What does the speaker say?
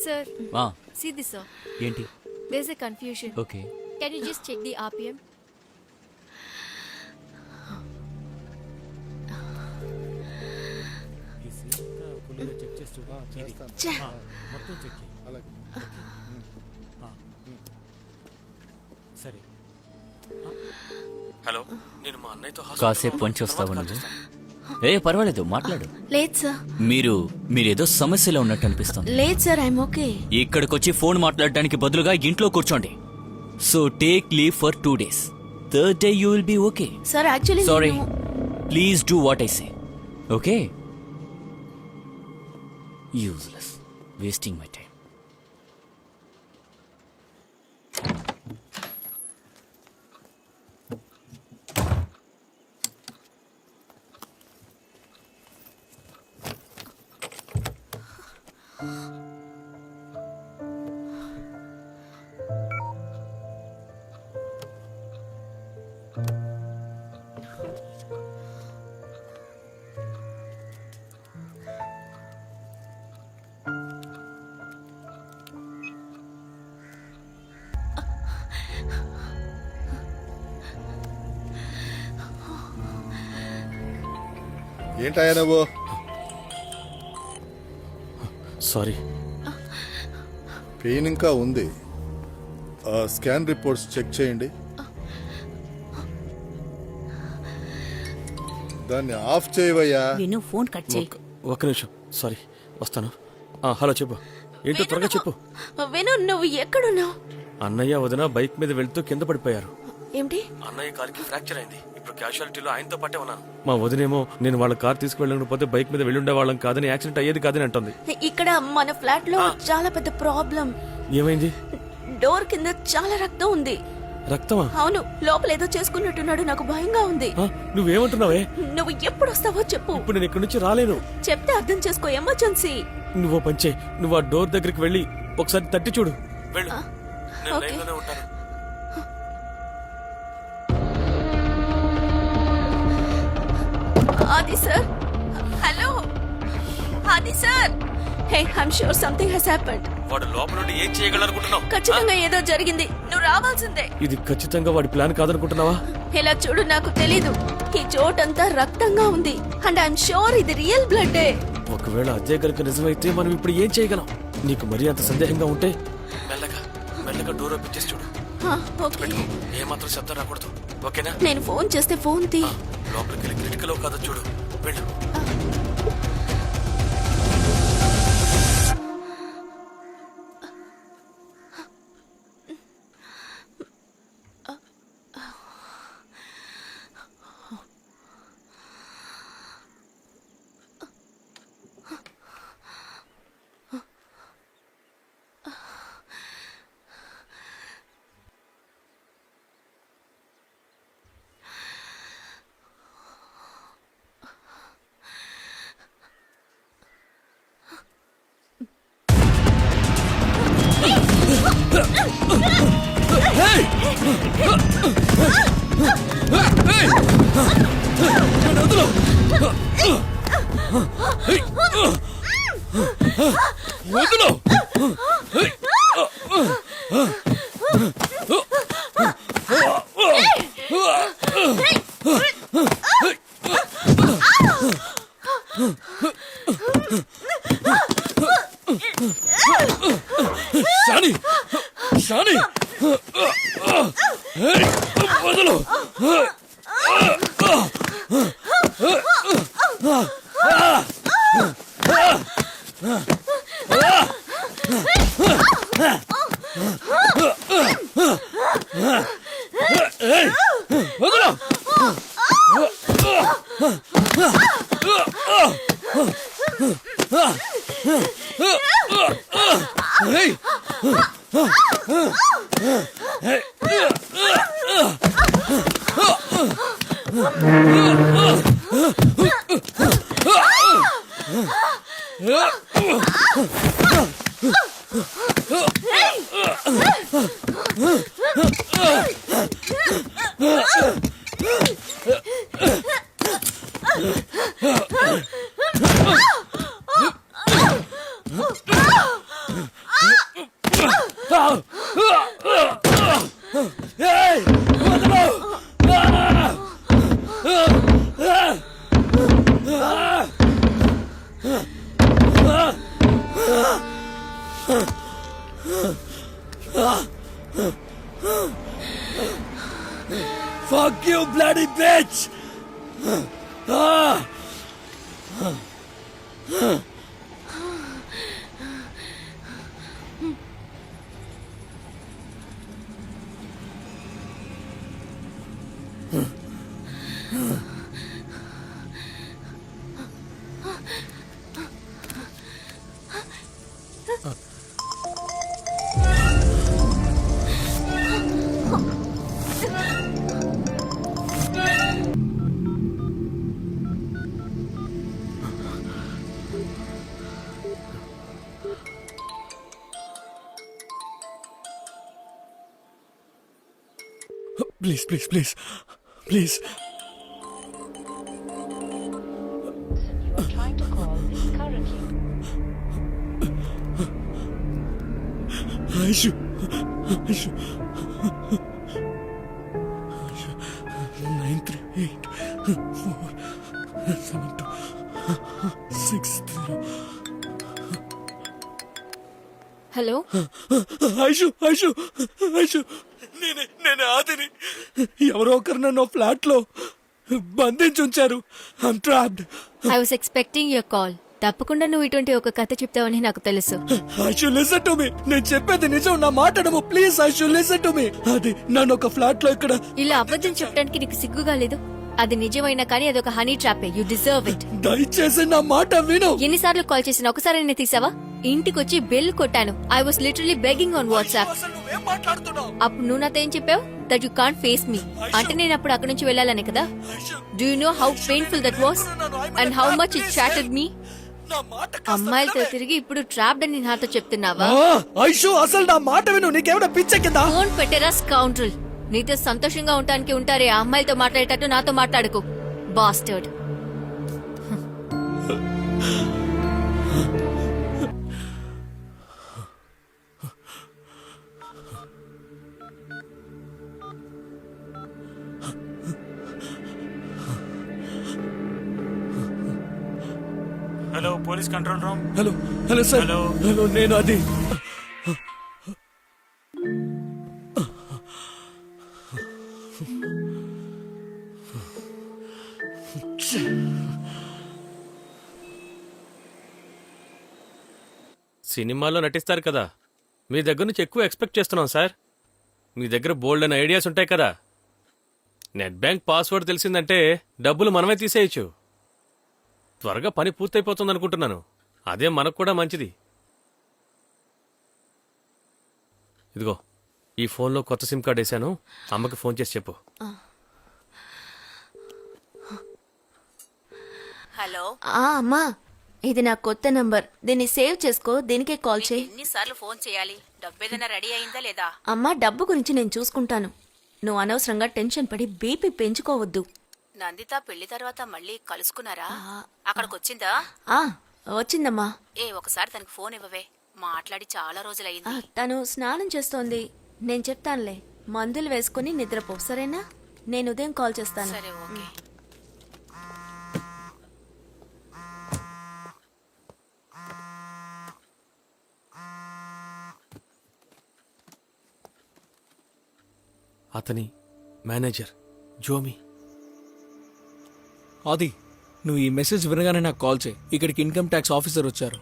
Sir వా Siddhi sir ఏంటి? There is a okay can you just check the RPM సరే. Hello నేను మా అన్నయ్యతో కాసేపు పంచి వస్తా ఉన్నాను ఏ పర్వాలేదు మాట్లాడు. లేదు సార్ మీరు మీరేదో సమస్యలో ఉన్నట్టు అనిపిస్తుంది. లేదు సార్ ఐమ్ ఓకే ఇక్కడికి వచ్చి ఫోన్ మాట్లాడడానికి బదులుగా ఇంట్లో కూర్చోండి. So take leave for two days third day you will be okay sir actually sorry please do what I say okay useless wasting my time ఏంటయ్యా నువ్వు? సారీ. పెయిన్ ఇంకా ఉంది. ఆ, స్కాన్ రిపోర్ట్స్ చెక్ చేయండి. దాన్ని ఆఫ్ చేయవయ్యా. విను phone cut చేయి. ఒక్క- ఒక్క నిమిషం. సారీ వస్తాను. ఆ, హలో చెప్పు. ఏంటో త్వరగా చెప్పు. విను నువ్వు ఎక్కడున్నావు? అన్నయ్య వదిన బైక్ మీద వెళ్తూ కింద పడిపోయారు. ఏమిటి? అన్నయ్య కారుకి ఫ్రాక్చర్ అయింది. ఇప్పుడు క్యాషువాలిటీలో ఆయనతో పాటే ఉన్నాను మా వదినేమో నేను వాళ్ళ కార్ తీసుకువెళ్ళకపోతే బైక్ మీద వెళ్ళుండే వాళ్ళం కాదని యాక్సిడెంట్ అయ్యేది కాదని అంటుంది. ఇక్కడ మన ఫ్లాట్లో చాలా పెద్ద ప్రాబ్లం. ఏమైంది? డోర్ కింద చాలా రక్తం ఉంది. రక్తమా? అవును లోపల ఏదో చేసుకున్నట్టున్నాడు నాకు భయంగా ఉంది. నువ్వేమంటున్నావే? నువ్వు ఎప్పుడు వస్తావో చెప్పు. ఇప్పుడు నేను ఇక్కడి నుంచి రాలేను. చెప్తే అర్థం చేసుకో ఎమర్జెన్సీ. నువ్వు పంచే నువ్వు ఆ డోర్ దగ్గరికి వెళ్ళి ఒకసారి తట్టి చూడు. వెళ్ళు. నేను ఓకే. లైన్లోనే ఉంటాను. Adi sir. Hello. Adi sir. Hey I'm sure something he's happened వాడు లోపల నుండి ఏం చేయగలనుకుంటున్నావు ఖచ్చితంగా ఏదో జరిగింది. నువ్వు రావాల్సిందే. ఇది ఖచ్చితంగా వాడి ప్లాన్ కాదనుకుంటున్నావా? ఇలా చూడు నాకు తెలీదు. ఈ చోటంతా రక్తంగా ఉంది. అండ్ ఐఎమ్ షూర్ ఇది రియల్ బ్లడ్ ఒకవేళ అదే కనుక నిజమైతే మనం ఇప్పుడు ఏం చేయగలం? నీకు మరీ అంత సందేహంగా ఉంటే? మెల్లగా మెల్లగా డోర్ ఓపెన్ చేసి చూడు. ఓకే. ఏ మాత్రం శబ్దం రాకూడదు. ఓకేనా? నేను ఫోన్ చేస్తే ఫోన్ తీ. లోపలికి వెళ్ళి క్రిటికల్ కాదో చూడు. వెళ్ళు. షాని షాని ఏయ్, please please please. Please. Aishu Aishu. Nine three eight four seven two six zero. Hello? Aishu Aishu Aishu. నేనే నేనే ఆదిని. ఎవరో ఒకరు నన్ను ఫ్లాట్లో బంధించి ఉంచారు I'm trapped I was expecting your call తప్పకుండా నువ్వు ఇటువంటి ఒక కథ చెప్తావని నాకు తెలుసు. ఐషు లిసన్ టు మీ నేను చెప్పేది నిజం నా మాటడము please Aishu listen to me అది నన్ను ఒక ఫ్లాట్లో ఇక్కడ ఇలా అబద్ధం చెప్పడానికి నీకు సిగ్గుగా లేదు? అది నిజమైనా కానీ అదొక హనీ ట్రాపే యు డిజర్వ్ ఇట్ దయచేసి నా మాట విను. ఎన్నిసార్లు కాల్ చేసిన? ఒకసారి నేను తీసావా? ఇంటికి వచ్చి బెల్ కొట్టాను. I was literally begging on WhatsApp అప్పుడు నువ్వు నాతో ఏం చెప్పావు? That you can't face me అంటే నేను అప్పుడు అక్కడి నుంచి వెళ్ళాలని కదా? Do you know how painful that was and how much it shattered me అమ్మాయిలతో తిరిగి ఇప్పుడు ట్రాప్డ్ అని నాతో చెప్తున్నావా? ఐషు అసలు నా మాట విను నీకేమైనా పిచ్చెక్కిందా? ఫోన్ పెట్టేరా స్కౌండ్రల్ నీతో సంతోషంగా ఉండటానికి ఉంటారే ఆ అమ్మాయిలతో మాట్లాడేటట్టు నాతో మాట్లాడుకో bastard police control room. Hello hello sir. Hello. Hello నేను అది. సినిమాలో నటిస్తారు కదా. మీ దగ్గర నుంచి ఎక్కువ ఎక్స్పెక్ట్ చేస్తున్నాం సార్. మీ దగ్గర బోల్డ్ అని ఐడియాస్ ఉంటాయి కదా. నెట్ బ్యాంక్ పాస్వర్డ్ తెలిసిందంటే డబ్బులు మనమే తీసేయచ్చు. త్వరగా పని పూర్తయిపోతుంది అనుకుంటున్నాను అదే మనకు కూడా మంచిది. ఇదిగో ఈ ఫోన్లో కొత్త సిమ్ కార్డ్ వేశాను. అమ్మకి ఫోన్ చేసి చెప్పు. హలో. ఆ అమ్మా ఇది నా కొత్త నంబర్. దీన్ని సేవ్ చేసుకో దీనికే కాల్ చేయి. ఎన్నిసార్లు ఫోన్ చేయాలి? డబ్బు ఏదైనా రెడీ అయిందా లేదా? అమ్మా డబ్బు గురించి నేను చూసుకుంటాను. నువ్వు అనవసరంగా టెన్షన్ పడి బీపీ పెంచుకోవద్దు. నందిత పెళ్ళి తర్వాత మళ్ళీ కలుసుకున్నారా? అక్కడికి వచ్చిందా ఆ వచ్చిందమ్మా. ఏ ఒకసారి తనకి ఫోన్ ఇవ్వవే. మాట్లాడి చాలా రోజులైంది తను స్నానం చేస్తోంది. నేను చెప్తానులే. మందులు వేసుకుని నిద్రపో సరేనా? నేను ఉదయం కాల్ చేస్తాను. సరే ఓకే. అతని మేనేజర్ జోమి. ఆది నువ్వు ఈ మెసేజ్ వినగానే నాకు కాల్ చేయి. ఇక్కడికి ఇన్కమ్ ట్యాక్స్ ఆఫీసర్ వచ్చారు.